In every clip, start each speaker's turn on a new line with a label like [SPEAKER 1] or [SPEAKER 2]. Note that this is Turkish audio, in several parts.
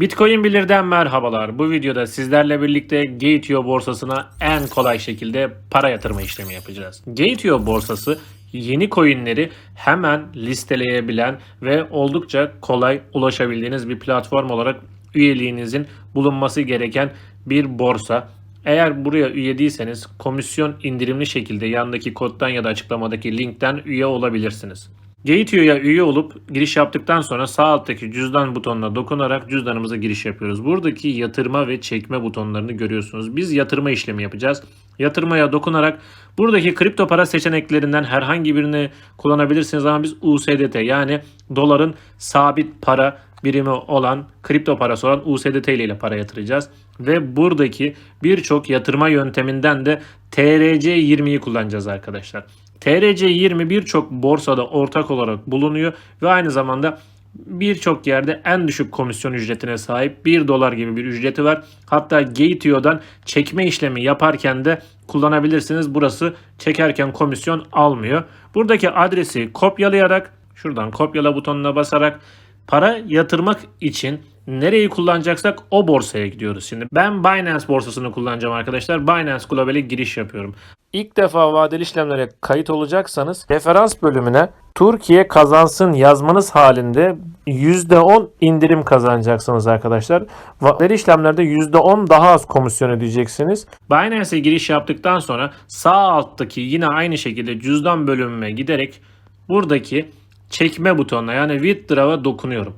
[SPEAKER 1] Bitcoin Bilir'den merhabalar. Bu videoda sizlerle birlikte Gate.io borsasına en kolay şekilde para yatırma işlemi yapacağız. Gate.io borsası yeni coinleri hemen listeleyebilen ve oldukça kolay ulaşabildiğiniz bir platform olarak üyeliğinizin bulunması gereken bir borsa. Eğer buraya üye değilseniz komisyon indirimli şekilde yandaki koddan ya da açıklamadaki linkten üye olabilirsiniz. Gate.io'ya üye olup giriş yaptıktan sonra sağ alttaki cüzdan butonuna dokunarak cüzdanımıza giriş yapıyoruz. Buradaki yatırma ve çekme butonlarını görüyorsunuz. Biz yatırma işlemi yapacağız. Yatırmaya dokunarak buradaki kripto para seçeneklerinden herhangi birini kullanabilirsiniz ama biz USDT yani doların sabit para birimi olan kripto parası olan USDT ile para yatıracağız. Ve buradaki birçok yatırma yönteminden de TRC20'yi kullanacağız arkadaşlar. TRC20 birçok borsada ortak olarak bulunuyor ve aynı zamanda birçok yerde en düşük komisyon ücretine sahip 1 dolar gibi bir ücreti var. Hatta Gate.io'dan çekme işlemi yaparken de kullanabilirsiniz. Burası çekerken komisyon almıyor. Buradaki adresi kopyalayarak şuradan kopyala butonuna basarak para yatırmak için nereyi kullanacaksak o borsaya gidiyoruz şimdi. Ben Binance borsasını kullanacağım arkadaşlar. Binance Global'e giriş yapıyorum. İlk defa vadeli işlemlere kayıt olacaksanız referans bölümüne Türkiye kazansın yazmanız halinde %10 indirim kazanacaksınız arkadaşlar. Vadeli işlemlerde %10 daha az komisyon ödeyeceksiniz. Binance'e giriş yaptıktan sonra sağ alttaki yine aynı şekilde cüzdan bölümüne giderek buradaki çekme butonuna yani withdraw'a dokunuyorum.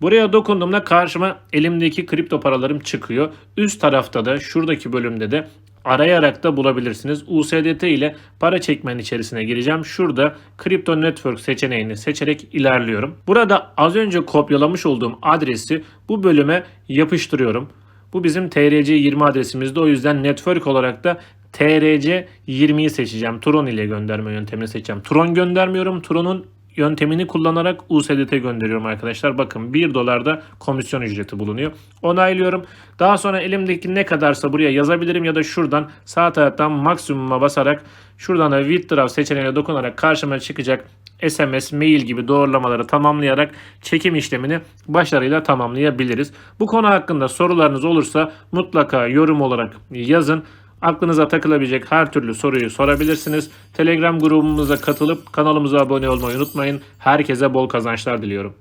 [SPEAKER 1] Buraya dokunduğumda karşıma elimdeki kripto paralarım çıkıyor. Üst tarafta da şuradaki bölümde de arayarak da bulabilirsiniz. USDT ile para çekmenin içerisine gireceğim. Şurada Crypto Network seçeneğini seçerek ilerliyorum. Burada az önce kopyalamış olduğum adresi bu bölüme yapıştırıyorum. Bu bizim TRC20 adresimizde o yüzden network olarak da TRC20'yi seçeceğim. Tron ile gönderme yöntemini seçeceğim. Tron göndermiyorum. Tron'un yöntemini kullanarak USDT gönderiyorum arkadaşlar. Bakın 1 dolarda komisyon ücreti bulunuyor. Onaylıyorum. Daha sonra elimdeki ne kadarsa buraya yazabilirim ya da şuradan sağ taraftan maksimuma basarak şuradan da withdraw seçeneğine dokunarak karşıma çıkacak SMS, mail gibi doğrulamaları tamamlayarak çekim işlemini başarıyla tamamlayabiliriz. Bu konu hakkında sorularınız olursa mutlaka yorum olarak yazın. Aklınıza takılabilecek her türlü soruyu sorabilirsiniz. Telegram grubumuza katılıp kanalımıza abone olmayı unutmayın. Herkese bol kazançlar diliyorum.